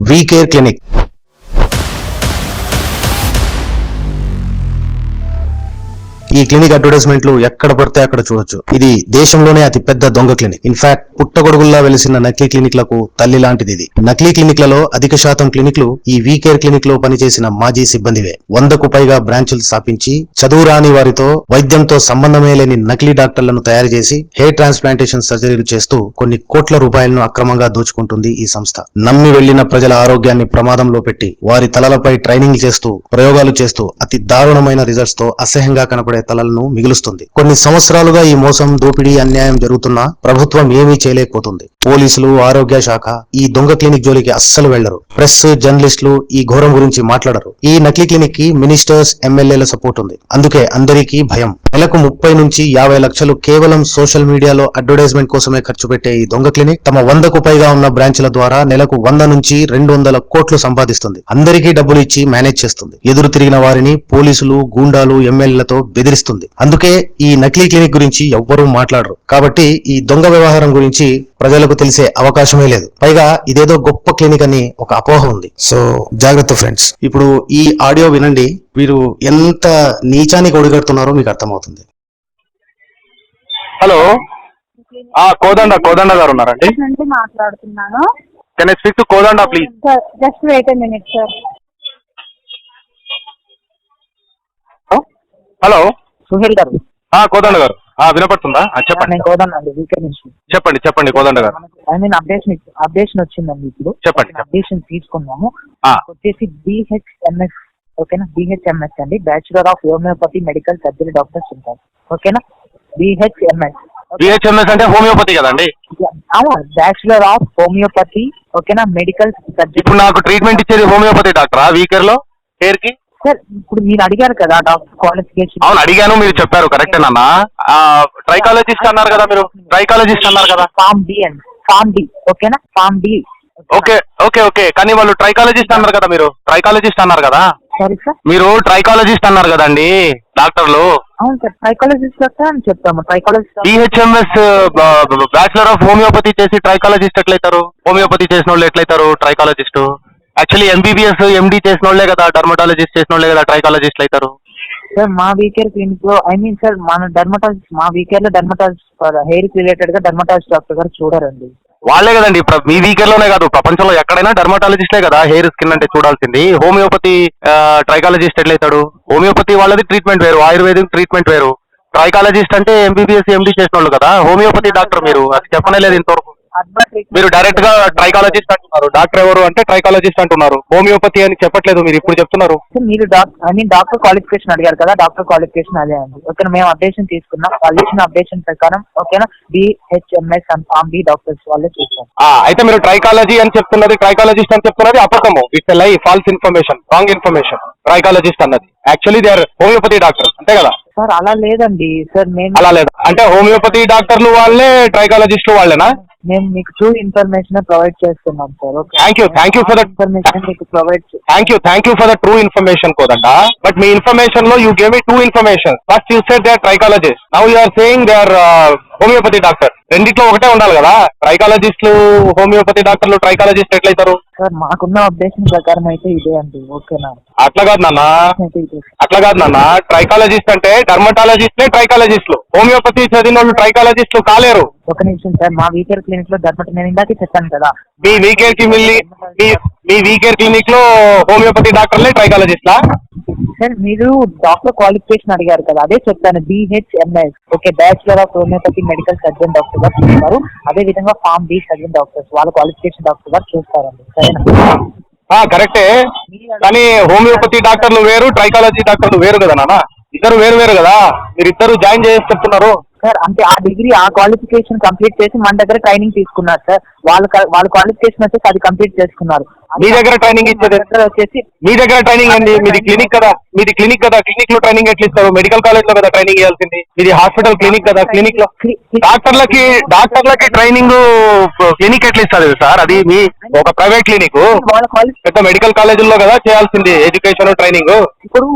V Care clinic. ఈ clinic అడ్వర్టైజ్మెంట్లు ఎక్కడ పడితే అక్కడ చూడొచ్చు. ఇది దేశంలోనే అతి పెద్ద దొంగ క్లినిక్. ఇన్ఫాక్ట్ పుట్టగొడుగుల్లా వెలిసిన నకిలీ క్లినిక్లకు తల్లి లాంటిది ఇది. నకిలీ క్లినిక్లలో అధిక శాతం క్లినిక్లు ఈ వీకేర్ క్లినిక్లో పనిచేసిన మాజీ సిబ్బందివే. వందకు పైగా బ్రాంచులు స్థాపించి చదువు రాని వారితో వైద్యంతో సంబంధమే లేని నకిలీ డాక్టర్లను తయారు చేసి హెయిర్ ట్రాన్స్ప్లాంటేషన్ సర్జరీలు చేస్తూ కొన్ని కోట్ల రూపాయలను అక్రమంగా దోచుకుంటుంది ఈ సంస్థ. నమ్మి వెళ్ళిన ప్రజల ఆరోగ్యాన్ని ప్రమాదంలో పెట్టి వారి తలలపై ట్రైనింగ్ చేస్తూ ప్రయోగాలు చేస్తూ అతి దారుణమైన రిజల్ట్స్తో అసహ్యంగా కనపడే తలలను మిగులుస్తుంది. కొన్ని సంవత్సరాలుగా ఈ మోసం దోపిడీ అన్యాయం జరుగుతున్నా ప్రభుత్వం ఏమీ చేయలేకపోతుంది. పోలీసులు ఆరోగ్య శాఖ ఈ దొంగ క్లినిక్ జోలికి అస్సలు వెళ్ళరు ప్రెస్ జర్నలిస్టులు ఈ ఘోరం గురించి మాట్లాడరు. ఈ నకిలీ క్లినిక్కి మినిస్టర్స్ ఎమ్మెల్యేల సపోర్ట్ ఉంది. అందుకే అందరికీ భయం. నెలకు ముప్పై నుంచి యాభై లక్షలు కేవలం సోషల్ మీడియాలో అడ్వర్టైజ్మెంట్ కోసమే ఖర్చు పెట్టే ఈ దొంగ క్లినిక్ తమ వందకు పైగా ఉన్న బ్రాంచ్ల ద్వారా నెలకు వంద నుంచి రెండు వందల కోట్లు సంపాదిస్తుంది. అందరికీ డబ్బులు ఇచ్చి మేనేజ్ చేస్తుంది. ఎదురు తిరిగిన వారిని పోలీసులు గూండాలు ఎమ్మెల్యేలతో బెదిరిస్తుంది. అందుకే ఈ నకిలీ క్లినిక్ గురించి ఎవ్వరూ మాట్లాడరు. కాబట్టి ఈ దొంగ వ్యవహారం గురించి ప్రజలకు తెలిసే అవకాశమే లేదు. పైగా ఇదేదో గొప్ప క్లినిక్ అని ఒక అపోహ ఉంది. సో జాగ్రత్త ఫ్రెండ్స్. ఇప్పుడు ఈ ఆడియో వినండి. వీరు ఎంత నీచానికి ఒడిగడుతున్నారో మీకు అర్థమవుతుంది. హలో. ఆ కోదండ కోదండ గారు ఉన్నారండి. మాట్లాడుతున్నాను. Can I speak to Kodanda please sir just wait minute sir hello? Suhel గారు. కోదండ గారు. వినపడుతుందా? చెప్పండి. నేను కోదండి అండి వీకెండ్ నుంచి. చెప్పండి చెప్పండి కోదండ గారు. ఐ మీన్ అప్డేషన్ అప్డేషన్ వచ్చిందండి ఇప్పుడు. చెప్పండి. అప్డేషన్ తీసుకున్నాము. వచ్చేసి బిహెచ్ఎంఎస్ ఓకేనా? బిహెచ్ఎంఎస్ అండి. Bachelor of homeopathy medical surgery doctors ఉంటారు. ఓకేనా? బిహెచ్ఎంఎస్ బిహెచ్ఎంఎస్ అంటే హోమియోపతి కదండి? బ్యాచులర్ ఆఫ్ హోమియోపతి ఓకేనా? మెడికల్ సర్జరీ ఇప్పుడు నాకు ట్రీట్మెంట్ ఇచ్చేది హోమియోపతి డాక్టరా? వీకర్లో? హెయిర్కి? సార్ ఇప్పుడు మీరు అడిగారు కదా డాక్టర్ క్వాలిఫికేషన్. అవును అడిగాను మీరు చెప్పారు కరెక్టే నాన్న. ట్రైకాలజిస్ట్ అన్నారు కదా మీరు ట్రైకాలజిస్ట్ అన్నారు కదా. ఫామ్ డి అండి ఫామ్ డి ఓకేనా? Pharm D okay okay okay కానీ వాళ్ళు ట్రైకాలజిస్ట్ అన్నారు కదా మీరు ట్రైకాలజిస్ట్ అన్నారు కదా. సారీ సార్ మీరు ట్రైకాలజిస్ట్ అన్నారు కదండి డాక్టర్లు. అవును సార్ ట్రైకాలజిస్ట్ డాక్టర్ అని చెప్తాము ట్రైకాలజిస్ట్ బ్యాచులర్ ఆఫ్ హోమియోపతి చేసి ట్రైకాలజిస్ట్ ఎట్లయితారు? హోమియోపతి చేసిన వాళ్ళు ఎట్లయితారు ట్రైకాలజిస్ట్ యాక్చువల్లీ ఎంబీబీఎస్ ఎండి చేసిన వాళ్ళే కదా డర్మటాలజిస్ట్ చేసిన వాళ్ళే కదా ట్రైకాలజిస్ట్ అవుతారు సార్ మా వీకేర్ క్లినిక్లో ఐ మీన్ సార్ మన డర్మటాలజిస్ట్ మా వీకేర్లో డర్మటాలజిస్ట్ హెయిర్ రిలేటెడ్గా డర్మటాలజిస్ట్ డాక్టర్ గారు చూడరండి. వాళ్ళే కదండి మీ వీకెర్లోనే కాదు ప్రపంచంలో ఎక్కడైనా డర్మటాలజిస్టే కదా హెయిర్ స్కిన్ అంటే చూడాల్సింది. హోమియోపతి ట్రైకాలజిస్ట్ ఎట్లయితాడు హోమియోపతి వాళ్ళది ట్రీట్మెంట్ వేరు ఆయుర్వేదిక్ ట్రీట్మెంట్ వేరు. ట్రైకాలజిస్ట్ అంటే ఎంబీబీఎస్ ఎండి చేసిన వాళ్ళు కదా హోమియోపతి డాక్టర్ మీరు అది చెప్పనే లేదు ఇంతవరకు. మీరు డైరెక్ట్గా ట్రైకాలజిస్ట్ అంటున్నారు. డాక్టర్ ఎవరు అంటే ట్రైకాలజిస్ట్ అంటున్నారు. హోమియోపతి అని చెప్పట్లేదు మీరు ఇప్పుడు చెప్తున్నారు. మీరు డాక్టర్ క్వాలిఫికేషన్ అడిగారు కదా డాక్టర్ క్వాలిఫికేషన్ అదే అండి. ఓకేనా మేము అప్డేషన్ తీసుకున్నాం. వాళ్ళు ఇచ్చిన అప్డేషన్ ప్రకారం ఓకేనా BHMS and pharm D doctors వాళ్ళే చూస్తాం అయితే మీరు ట్రైకాలజీ అని చెప్తున్నది ట్రైకాలజిస్ట్ అని చెప్తున్నది అబద్ధము. It's lie false information wrong information trichologist అన్నది. Actually they are homeopathy doctor అంతే కదా? సార్ అలా లేదండి. సార్ మేము అలా లేదు? అంటే హోమియోపతి డాక్టర్లు వాళ్ళే ట్రైకాలజిస్టులు వాళ్ళేనా? మేము మీకు ట్రూ ఇన్ఫర్మేషన్ ప్రొవైడ్ చేస్తున్నాం sir okay thank you thank you for that information మీకు provide thank you thank you for the true information కోదంట but మీ ఇన్ఫర్మేషన్లో you gave me two information first you said they are trichologist now you are saying they are homeopathy doctor. రెండిట్లో ఒకటే ఉండాలి కదా? ట్రైకాలజిస్టులు homeopathy డాక్టర్లు trichologist ఎట్లయితారు? Sir మాకున్న updation ప్రకారం అయితే ఇదే అండి. ఓకేనా అట్లా కాదు నాన్న. అట్లా కాదు నాన్న. ట్రైకాలజిస్ట్ అంటే డర్మటాలజిస్ట్లే ట్రైకాలజిస్టులు హోమియోపతి చదివిన వాళ్ళు ట్రైకాలజిస్టులు కాలేరు. ఒక నిమిషం సార్ మా వీకేర్ క్లినిక్లో ధర్మట నేను ఇందాకే చెప్పాను కదా. మీ వీకేర్కి మిల్లి మీ మీ వీకేర్ క్లినిక్లో హోమియోపతి డాక్టర్లే ట్రైకాలజిస్ట్లా సార్ మీరు డాక్టర్ క్వాలిఫికేషన్ అడిగారు కదా అదే చెప్తాను. BHMS okay bachelor of homeopathy medical surgeon doctor గారు చూస్తారు. అదే విధంగా ఫామ్ డి సర్జన్ డాక్టర్స్ వాళ్ళ క్వాలిఫికేషన్ డాక్టర్ గారు చూస్తారండి. సరేనా? కరెక్టే. కానీ హోమియోపతి డాక్టర్లు వేరు ట్రైకాలజీ డాక్టర్లు వేరు కదా నాన్న. ఇద్దరు వేరు వేరు కదా? మీరు ఇద్దరు జాయిన్ చేసి చెప్తున్నారు. సార్ అంటే ఆ డిగ్రీ ఆ క్వాలిఫికేషన్ కంప్లీట్ చేసి మన దగ్గర ట్రైనింగ్ తీసుకున్నారు సార్. వాళ్ళ వాళ్ళ క్వాలిఫికేషన్ వచ్చేసి అది కంప్లీట్ చేసుకున్నారు. మీ దగ్గర ట్రైనింగ్ ఇచ్చేది వచ్చేసి మీ దగ్గర ట్రైనింగ్ అండి మీది క్లినిక్ కదా? మీది క్లినిక్ కదా? క్లినిక్లో ట్రైనింగ్ ఎట్లా ఇస్తారు? మెడికల్ కాలేజ్లో కదా ట్రైనింగ్ ఇవ్వాల్సింది? ఇది హాస్పిటల్ క్లినిక్ కదా? క్లినిక్లో డాక్టర్లకి డాక్టర్లకి ట్రైనింగ్ క్లినిక్ ఎట్లా ఇస్తారు సార్? అది మీ ఒక ప్రైవేట్ క్లినిక్. పెద్ద మెడికల్ కాలేజీల్లో కదా చేయాల్సింది ఎడ్యుకేషన్ ట్రైనింగ్. ఇప్పుడు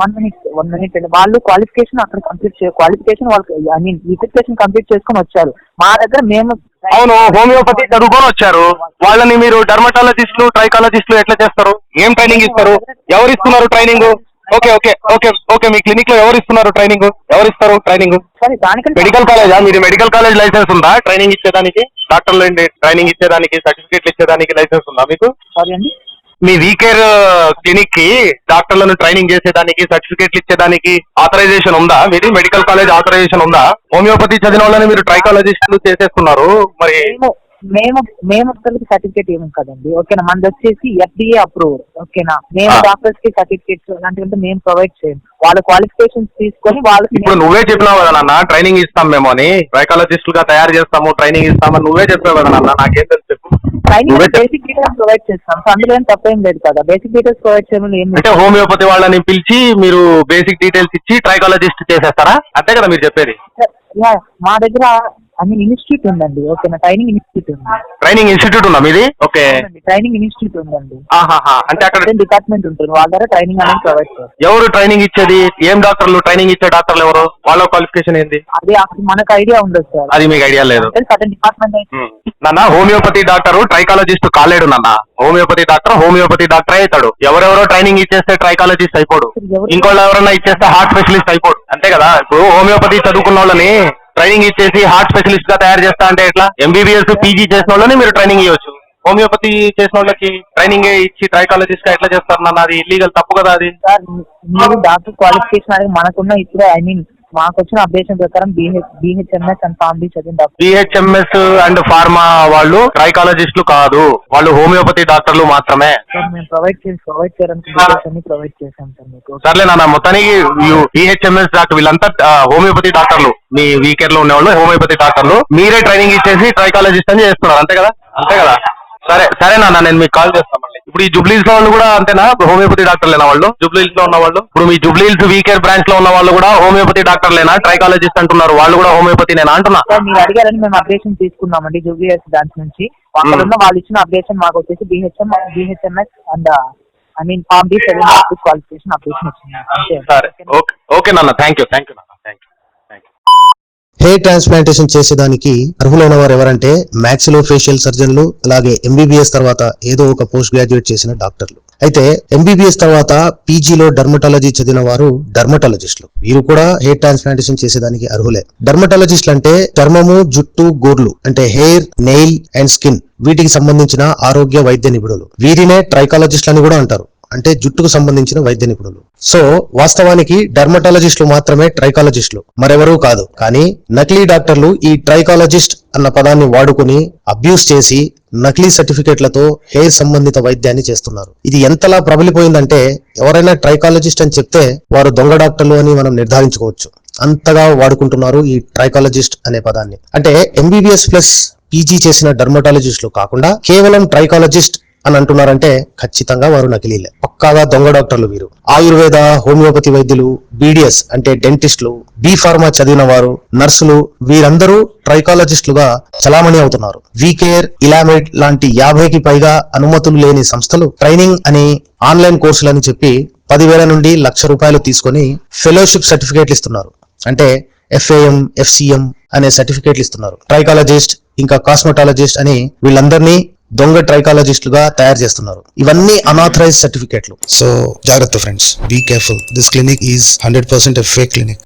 వన్ మినిట్ వన్ మినిట్ అండి. వాళ్ళు క్వాలిఫికేషన్ అక్కడ కంప్లీట్ చే క్వాలిఫికేషన్ వాళ్ళకి ఐ మీన్ రిజిస్ట్రేషన్ కంప్లీట్ చేసుకొని వచ్చారు. మా దగ్గర మేము అవును హోమియోపతి చదువుకొని వచ్చారు. వాళ్ళని మీరు డర్మటాలజిస్టులు ట్రైకాలజిస్టులు ఎట్లా చేస్తారు? ఏం ట్రైనింగ్ ఇస్తారు? ఎవరు ఇస్తున్నారు training okay okay okay okay మీ క్లినిక్లో ఎవరు ఇస్తున్నారు ట్రైనింగ్ ఎవరు ఇస్తారు ట్రైనింగ్ మెడికల్ కాలేజా మీది మెడికల్ కాలేజ్ లైసెన్స్ ఉందా? ట్రైనింగ్ ఇచ్చేదానికి? డాక్టర్లు ట్రైనింగ్ ఇచ్చేదానికి సర్టిఫికేట్లు ఇచ్చేదానికి లైసెన్స్ ఉందా మీకు? సారీ అండి. మీ వీకేర్ క్లినిక్కి డాక్టర్లను ట్రైనింగ్ చేసేదానికి సర్టిఫికేట్లు ఇచ్చేదానికి ఆథరైజేషన్ ఉందా? మీది మెడికల్ కాలేజ్ ఆథరైజేషన్ ఉందా? హోమియోపతి చదివిన వాళ్ళని మీరు ట్రైకాలజిస్టులు చేసేస్తున్నారు. మరి మేము మేము ఒక్కరికి సర్టిఫికేట్ ఏమి కదండి. ఓకేనా? మనది వచ్చేసి ఎఫ్డిఏ అప్రూవ్ ఓకేనా? మేము. డాక్టర్స్కి సర్టిఫికేట్స్ అలాంటివి మేము ప్రొవైడ్ చేయం. వాళ్ళ క్వాలిఫికేషన్స్ తీసుకొని వాళ్ళకి ఇప్పుడు నువ్వే చెప్పినావు కదా నాన్న ట్రైనింగ్ ఇస్తాం మేము అని. ట్రైకాలజిస్టులు గా తయారు చేస్తాము ట్రైనింగ్ ఇస్తామని నువ్వే చెప్పావు కదా నాన్న నాకేం తెలుసు చెప్పు. బేసిక్ డీటెయిల్స్ ప్రొవైడ్ చేస్తాం. సో అందులో ఏం తప్పేం లేదు కదా. బేసిక్ డీటెయిల్స్ ప్రొవైడ్ చేయడం ఏం అంటే హోమియోపతి వాళ్ళని పిలిచి మీరు బేసిక్ డీటెయిల్స్ ఇచ్చి ట్రైకాలజిస్ట్ చేసేస్తారా? అంతే కదా మీరు చెప్పేది. మా దగ్గర అన్ని ఇన్స్టిట్యూట్ ఉందండి. ఓకేనా ట్రైనింగ్ ఇన్స్టిట్యూట్ ఉంది. ట్రైనింగ్ ఇన్స్టిట్యూట్ ఉందా మీది? ఓకే. ట్రైనింగ్ ఇన్స్టిట్యూట్ ఉందండి. ఆహాహా అంటే అక్కడ డిపార్ట్మెంట్ ఉంటుంది. వాళ్ళ ద్వారా ట్రైనింగ్ అనేది ప్రొవైడ్ చేస్తారు. ఎవరు ట్రైనింగ్ ఇచ్చేది? ఏం డాక్టర్లు ట్రైనింగ్ ఇచ్చే డాక్టర్లు ఎవరు? వాళ్ళ క్వాలిఫికేషన్ ఏంది? అదే అప్పుడు మనకు ఐడియా ఉండదు సార్. అది మీకు ఐడియా లేదు. సర్టన్ డిపార్ట్మెంట్ అయితే ఉమ్. నాన్న హోమియోపతి డాక్టర్ ట్రైకాలజిస్ట్ కాలేడు నాన్న. హోమియోపతి డాక్టర్ హోమియోపతి డాక్టర్ అవుతాడు. ఎవరెవరో ట్రైనింగ్ ఇచ్చేస్తే ట్రైకాలజిస్ట్ అయిపోడు. ఇంకోళ్ళు ఎవరన్నా ఇచ్చేస్తే హార్ట్ స్పెషలిస్ట్ అయిపోడు. అంతే కదా? ఇప్పుడు హోమియోపతి చదువుకున్న వాళ్ళని ట్రైనింగ్ ఇచ్చేసి హార్ట్ స్పెషలిస్ట్గా తయారు చేస్తా అంటే ఎట్లా? ఎంబీబీఎస్ పీజీ చేసిన వాళ్ళని మీరు ట్రైనింగ్ ఇవ్వచ్చు హోమియోపతి చేసిన వాళ్ళకి ట్రైనింగ్ ఇచ్చి ట్రైకాలజిస్ట్గా ఎట్లా చేస్తారు నాన్న అది ఇల్లీగల్ తప్పు కదా అది? డాక్టర్ క్వాలిఫికేషన్ అనేది మనకున్న ఇప్పుడు ఐ మీన్ మాకు వచ్చిన అప్డేషన్ ప్రకారం బిహెచ్ బిహెచ్ఎంఎస్ అండ్ ఫార్మీ చదివిన బిహెచ్ఎంఎస్ అండ్ ఫార్మా వాళ్ళు ట్రైకాలజిస్టులు కాదు వాళ్ళు హోమియోపతి డాక్టర్లు మాత్రమే. సార్ మేము ప్రొవైడ్ చేసి ప్రొవైడ్ అన్ని ప్రొవైడ్ చేసాం సార్ మీకు. సర్లే నాన్న మొత్తానికి బిహెచ్ఎంఎస్ డాక్టర్ వీళ్ళంతా హోమియోపతి డాక్టర్లు మీ వీకేర్లో ఉండేవాళ్ళు హోమియోపతి డాక్టర్లు మీరే ట్రైనింగ్ ఇచ్చేసి ట్రైకాలజిస్ట్ అని చేస్తున్నారు అంతే కదా? అంతే కదా? సరే సరే నాన్న నేను మీకు కాల్ చేస్తాను. ఇప్పుడు ఈ జుబ్లీస్లో వాళ్ళు కూడా అంతేనా? హోమియోపతి డాక్టర్లేనా వాళ్ళు? జుబ్లీస్లో ఉన్న వాళ్ళు. ఇప్పుడు మీ జుబ్లీస్ వీకేర్ బ్రాంచ్లో ఉన్న వాళ్ళు కూడా హోమియోపతి డాక్టర్లేనా? ట్రైకాలజిస్ట్ అంటున్నారు. వాళ్ళు కూడా హోమియోపతి నేనా అంటున్నా? సార్ మీరు అడిగారని మేము అప్డేషన్ తీసుకున్నామండి జూబిఎస్ దాంట్ నుంచి. అక్కడ ఉన్న వాళ్ళు ఇచ్చిన అప్డేషన్ మాకు వచ్చేసి BHM BHMS and I mean pharm D seven qualification updation వచ్చింది. అంతే. సరే. ఓకే ఓకే నాన్న. Thank you thank you hair transplantation చేసేదానికి అర్హులైన వారు ఎవరంటే మ్యాక్సిలో ఫేషియల్ సర్జన్లు అలాగే ఎంబీబీఎస్ తర్వాత ఏదో ఒక పోస్ట్ గ్రాడ్యుయేట్ చేసిన డాక్టర్లు. అయితే ఎంబీబీఎస్ తర్వాత పీజీలో డర్మటాలజీ చదివిన వారు డర్మటాలజిస్టులు. వీరు కూడా హెయిర్ ట్రాన్స్ప్లాంటేషన్ చేసేదానికి అర్హులే. డర్మటాలజిస్టులు అంటే చర్మము జుట్టు గోర్లు అంటే హెయిర్ నెయిల్ అండ్ స్కిన్ వీటికి సంబంధించిన ఆరోగ్య వైద్య నిపుణులు. వీరినే ట్రైకాలజిస్టులు అని కూడా అంటారు. అంటే జుట్టుకు సంబంధించిన వైద్య నిపుణులు. సో వాస్తవానికి డర్మటాలజిస్టులు మాత్రమే ట్రైకాలజిస్టులు. మరెవరూ కాదు. కానీ నకిలీ డాక్టర్లు ఈ ట్రైకాలజిస్ట్ అన్న పదాన్ని వాడుకుని అబ్యూస్ చేసి నకిలీ సర్టిఫికెట్లతో హెయిర్ సంబంధిత వైద్యాన్ని చేస్తున్నారు. ఇది ఎంతలా ప్రబలిపోయిందంటే ఎవరైనా ట్రైకాలజిస్ట్ అని చెప్తే వారు దొంగ డాక్టర్లు అని మనం నిర్ధారించుకోవచ్చు. అంతగా వాడుకుంటున్నారు ఈ ట్రైకాలజిస్ట్ అనే పదాన్ని. అంటే ఎంబీబీఎస్ ప్లస్ పీజీ చేసిన డర్మటాలజిస్టులు కాకుండా కేవలం ట్రైకాలజిస్ట్ అని అంటున్నారంటే ఖచ్చితంగా వారు నకిలీలే. పక్కాగా దొంగ డాక్టర్లు వీరు. ఆయుర్వేద హోమియోపతి వైద్యులు బీడిఎస్ అంటే డెంటిస్టులు బీఫార్మా చదివిన వారు నర్సులు వీరందరూ ట్రైకాలజిస్టులుగా చలామణి అవుతున్నారు. వీకేర్ ఇలామెడ్ లాంటి యాభైకి పైగా అనుమతులు లేని సంస్థలు ట్రైనింగ్ అని ఆన్లైన్ కోర్సులని చెప్పి పదివేల నుండి లక్ష రూపాయలు తీసుకొని ఫెలోషిప్ సర్టిఫికేట్లు ఇస్తున్నారు. అంటే ఎఫ్ఏఎం ఎఫ్సిఎం అనే సర్టిఫికేట్లు ఇస్తున్నారు. ట్రైకాలజిస్ట్ ఇంకా కాస్మెటాలజిస్ట్ అని వీళ్ళందరినీ దొంగ ట్రైకాలజిస్టులుగా తయారు చేస్తున్నారు. ఇవన్నీ అనాథరైజ్ సర్టిఫికేట్లు. సో జాగ్రత్త friends be careful this clinic is hundred percent fake clinic